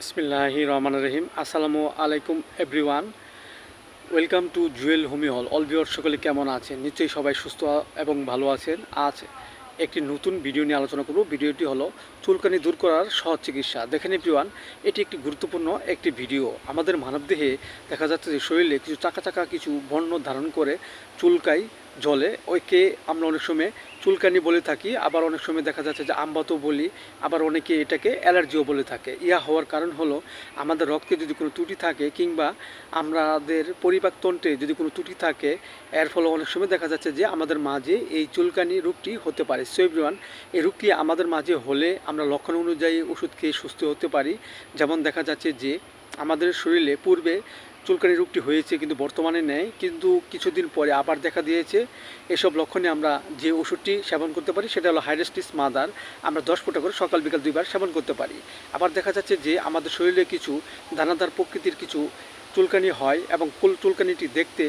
বিসমিল্লাহি রহমান রহিম আসসালামু আলাইকুম everyone. Welcome to Jewel homie hall. All viewer সকলে কেমন আছেন? নিশ্চয়ই সবাই সুস্থ এবং ভালো আছেন। আজ একটি নতুন ভিডিও নিয়ে আলোচনা করব। ভিডিওটি হলো চুলকানি দূর করার সহজ চিকিৎসা। দেখেন এভরিওয়ান, এটি একটি গুরুত্বপূর্ণ একটি ভিডিও। আমাদের মানবদেহে দেখা যাচ্ছে যে শরীরে কিছু চাকা চাকা কিছু বর্ণ ধারণ করে চুলকাই জলে, ওইকে আমরা অনেক সময় চুলকানি বলে থাকি, আবার অনেক সময় দেখা যাচ্ছে যে আমবাতও বলি, আবার অনেকে এটাকে অ্যালার্জিও বলে থাকে। ইয়া হওয়ার কারণ হলো, আমাদের রক্তে যদি কোনো ত্রুটি থাকে কিংবা আমাদের পরিপাকতন্ত্রে যদি কোনো ত্রুটি থাকে, এর ফলে অনেক সময় দেখা যাচ্ছে যে আমাদের মাঝে এই চুলকানি রোগটি হতে পারে। সো এই রোগটি আমাদের মাঝে হলে আমরা লক্ষণ অনুযায়ী ওষুধ খেয়ে সুস্থ হতে পারি। যেমন দেখা যাচ্ছে যে আমাদের শরীরে পূর্বে চুলকানি রোগটি হয়েছে কিন্তু বর্তমানে নেই, কিন্তু কিছুদিন পরে আবার দেখা দিয়েছে। এসব লক্ষণে আমরা যে ওষুধটি সেবন করতে পারি সেটা হলো হাইড্রেস্টিস মাদার। আমরা দশ ফোঁটা করে সকাল, বিকাল দুইবার সেবন করতে পারি। আবার দেখা যাচ্ছে যে আমাদের শরীরে কিছু দানাদার প্রকৃতির কিছু চুলকানি হয় এবং চুলকানিটি দেখতে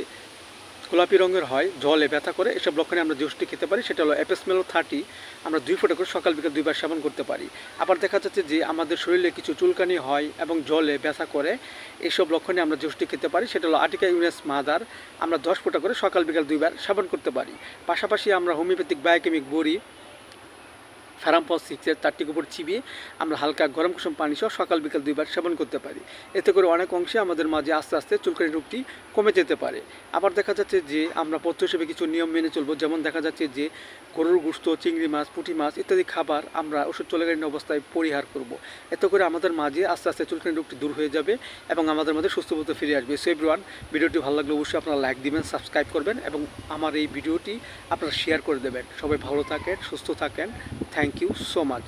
গোলাপি রঙের হয়, জলে ব্যথা করে এসব লক্ষণে আমরা জুসটি খেতে পারি সেটা হলো অ্যাপেসমেলো থার্টি। আমরা দুই ফোঁটা করে সকাল বিকাল দুইবার সেবন করতে পারি। আবার দেখা যাচ্ছে যে আমাদের শরীরে কিছু চুলকানি হয় এবং জলে ব্যথা করে এসব লক্ষণে আমরা জুসটি খেতে পারি সেটা হলো আটিকা ইউনেস মাদার। আমরা দশ ফোঁটা করে সকাল বিকাল দুইবার সেবন করতে পারি। পাশাপাশি আমরা হোমিওপ্যাথিক, বায়োকেমিক, বড়ি ফ্যারাম্পস সিক্সের চারটি উপর চিবিয়ে আমরা হালকা গরম কুসুম পানি সহ সকাল বিকাল দুইবার সেবন করতে পারি। এতে করে অনেক অংশে আমাদের মাঝে আস্তে আস্তে চুলকানি রোগটি কমে যেতে পারে। আবার দেখা যাচ্ছে যে আমরা পথ্য হিসেবে কিছু নিয়ম মেনে চলবো, যেমন দেখা যাচ্ছে যে গরুর গুস্ত, চিংড়ি মাছ, পুঁটি মাছ ইত্যাদি খাবার আমরা ওষুধ চলাকালীন অবস্থায় পরিহার করব। এতে করে আমাদের মাঝে আস্তে আস্তে চুলকানি রোগটি দূর হয়ে যাবে এবং আমাদের মধ্যে সুস্থ মতো ফিরে আসবে। সো এভরিওয়ান ভিডিওটি ভালো লাগলে অবশ্যই আপনারা লাইক দিবেন সাবস্ক্রাইব করবেন এবং আমার এই ভিডিওটি আপনারা শেয়ার করে দেবেন। সবাই ভালো থাকেন, সুস্থ থাকেন। Thank you so much